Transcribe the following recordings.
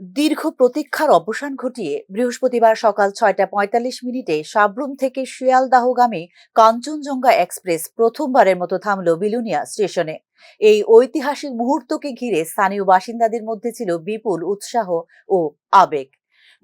দীর্ঘ প্রতীক্ষার অবসান ঘটিয়ে বৃহস্পতিবার সকাল ছয়টা পঁয়তাল্লিশ মিনিটে সাবরুম থেকে শিয়ালদাহগামী কাঞ্চনজঙ্ঘা এক্সপ্রেস প্রথমবারের মতো থামল বিলুনিয়া স্টেশনে। এই ঐতিহাসিক মুহূর্তকে ঘিরে স্থানীয় বাসিন্দাদের মধ্যে ছিল বিপুল উৎসাহ ও আবেগ।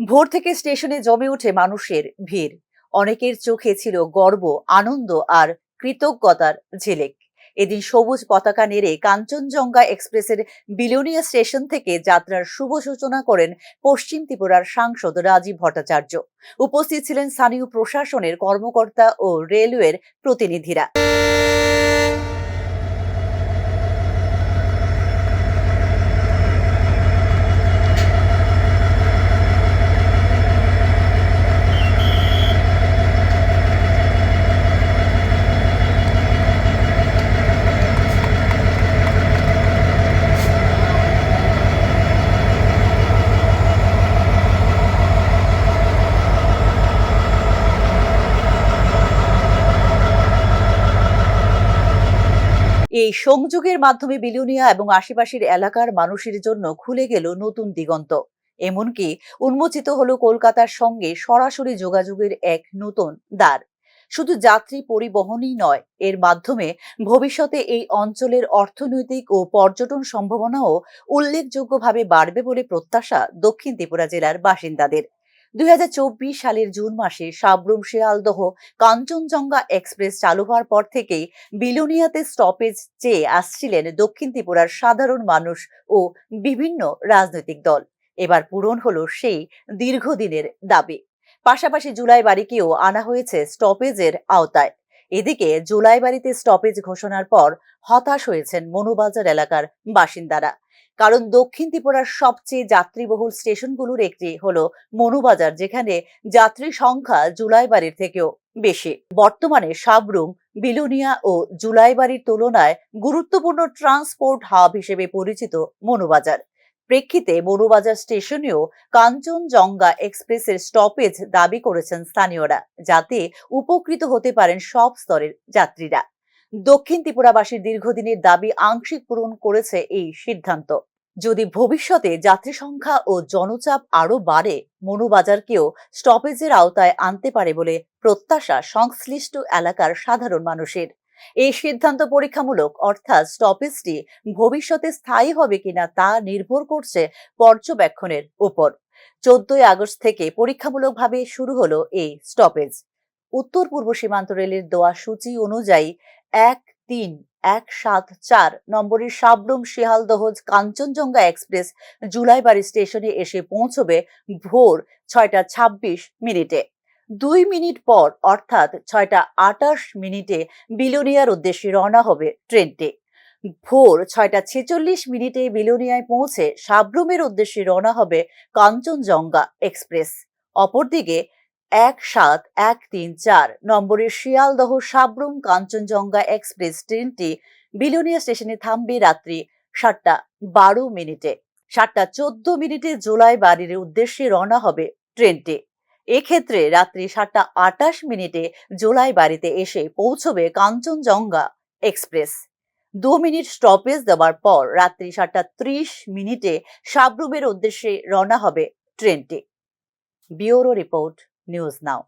ভোর থেকে স্টেশনে জমে ওঠে মানুষের ভিড়। অনেকের চোখে ছিল গর্ব, আনন্দ আর কৃতজ্ঞতার ঝিলেক। এদিন সবুজ পতাকা নেড়ে কাঞ্চনজঙ্ঘা এক্সপ্রেসের বিলোনিয়া স্টেশন থেকে যাত্রার শুভ সূচনা করেন পশ্চিম ত্রিপুরার সাংসদ রাজীব ভট্টাচার্য। উপস্থিত ছিলেন স্থানীয় প্রশাসনের কর্মকর্তা ও রেলওয়ের প্রতিনিধিরা। এই সংযোগের মাধ্যমে বিলুনিয়া এবং আশেপাশের এলাকার মানুষের জন্য খুলে গেল নতুন দিগন্ত। এমনকি উন্মোচিত হলো কলকাতার সঙ্গে সরাসরি যোগাযোগের এক নতুন দ্বার। শুধু যাত্রী পরিবহনই নয়, এর মাধ্যমে ভবিষ্যতে এই অঞ্চলের অর্থনৈতিক ও পর্যটন সম্ভাবনাও উল্লেখযোগ্যভাবে বাড়বে বলে প্রত্যাশা দক্ষিণ ত্রিপুরা জেলার বাসিন্দাদের। দুই হাজার চব্বিশ সালের জুন মাসে সাবরুম শিয়ালদহ কাঞ্চনজঙ্ঘা এক্সপ্রেস চালু হওয়ার পর থেকেই বিলোনিয়াতে স্টপেজ চেয়ে আসছিলেন দক্ষিণ ত্রিপুরার সাধারণ মানুষ ও বিভিন্ন রাজনৈতিক দল। এবার পূরণ হলো সেই দীর্ঘদিনের দাবি। পাশাপাশি জুলাই বাড়িকেও আনা হয়েছে স্টপেজের আওতায়। এদিকে জুলাই বাড়িতে স্টপেজ ঘোষণার পর হতাশ হয়েছেন মনোবাজার এলাকার বাসিন্দারা। কারণ দক্ষিণ ত্রিপুরার সবচেয়ে যাত্রীবহুল স্টেশনগুলোর একটি হলো মনুবাজার, যেখানে যাত্রী সংখ্যা জুলাইবাড়ির থেকেও বেশি। বর্তমানে সাবরুম, বিলুনিয়া ও জুলাইবাড়ির তুলনায় গুরুত্বপূর্ণ ট্রান্সপোর্ট হাব হিসেবে পরিচিত মনুবাজার। প্রেক্ষিতে মনুবাজার স্টেশনেও কাঞ্চনজঙ্ঘা এক্সপ্রেসের স্টপেজ দাবি করেছেন স্থানীয়রা, যাতে উপকৃত হতে পারেন সব স্তরের যাত্রীরা। দক্ষিণ ত্রিপুরাবাসীর দীর্ঘদিনের দাবি আংশিক পূরণ করেছে এই সিদ্ধান্ত। যদি ভবিষ্যতে যাত্রী সংখ্যা ও জনচাপ আরও বাড়ে, মনুবাজারকেও স্টপেজের আওতায় আনতে পারে বলে প্রত্যাশা সংশ্লিষ্ট এলাকার সাধারণ মানুষের। এই সিদ্ধান্ত পরীক্ষামূলক, অর্থাৎ স্টপেজটি ভবিষ্যতে স্থায়ী হবে কিনা তা নির্ভর করছে পর্যবেক্ষণের উপর। চোদ্দই আগস্ট থেকে পরীক্ষামূলকভাবে শুরু হলো এই স্টপেজ। উত্তর পূর্ব সীমান্ত রেলের দেওয়া সূচি অনুযায়ী এক তিন এক সাত চার নম্বরের সাবরুম শিয়ালদহজ কাঞ্চনজঙ্ঘা এক্সপ্রেস জুলাইবাড়ি স্টেশনে এসে পৌঁছবে ভোর ছয়টা ছাব্বিশ মিনিটে। দুই মিনিট পর, অর্থাৎ ছয়টা আটাশ মিনিটে বিলোনিয়ার উদ্দেশ্যে রওনা হবে ট্রেনটি। ভোর ছয়টা ছেচল্লিশ মিনিটে বিলোনিয়ায় পৌঁছে সাবরুমের উদ্দেশ্যে রওনা হবে কাঞ্চনজঙ্ঘা এক্সপ্রেস। অপরদিকে এক সাত এক তিন চার। নম্বরের শিয়ালদহ সাবরুম কাঞ্চনজঙ্ঘা এক্সপ্রেস ট্রেনটি বিলোনিয়া স্টেশনে থামবে রাত্রি সাতটা বারো মিনিটে। সাতটা চোদ্দ মিনিটে জুলাই বাড়ির উদ্দেশ্যে রওনা হবে ট্রেনটি। এক্ষেত্রে রাত্রি সাতটা আটাশ মিনিটে জুলাই বাড়িতে এসে পৌঁছবে কাঞ্চনজঙ্ঘা এক্সপ্রেস। দু মিনিট স্টপেজ দেওয়ার পর রাত্রি সাতটা ত্রিশ মিনিটে সাবরুমের উদ্দেশ্যে রওনা হবে ট্রেনটি। Bureau report. News Now.